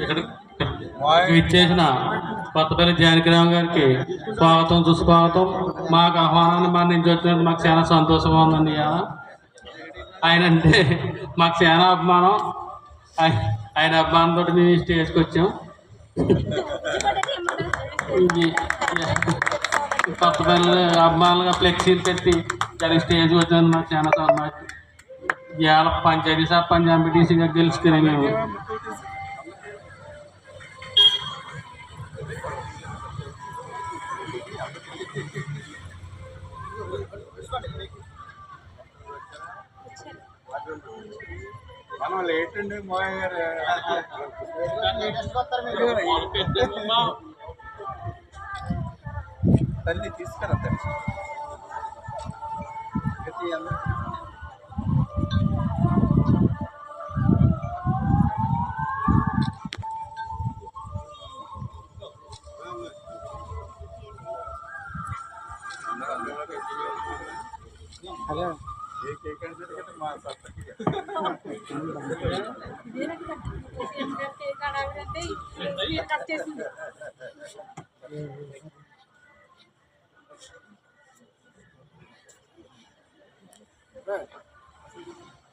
ఇక్కడ ఇచ్చేసిన కొత్తపల్లి జానకిరామ్ గారికి స్వాగతం సుస్వాగతం. మాకు ఆహ్వానాన్ని మన నుంచి వచ్చినందుకు మాకు చాలా సంతోషంగా ఉందండి ఆయన అంటే మాకు చాలా అభిమానం. ఆయన అభిమానంతో మేము ఈ స్టేజ్కి వచ్చాం. కొత్తపల్లి అభిమానులుగా ఫ్లెక్సీలు పెట్టి దానికి స్టేజ్కి వచ్చినందుకు మాకు చాలా సంతోషం. పంచాయతీ సర్పంచ్ ఎంపీటీసీగా గెలుచుకునే మేము. మనం లేట్ అండి మోహన్ తల్లి తీసుకురా తల్లి.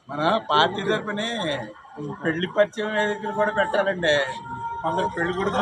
మన పార్టీ తరపుని పెళ్ళి పరిచయం వేదికలు కూడా పెట్టాలండి. కొందరు పెళ్ళి కొడుకు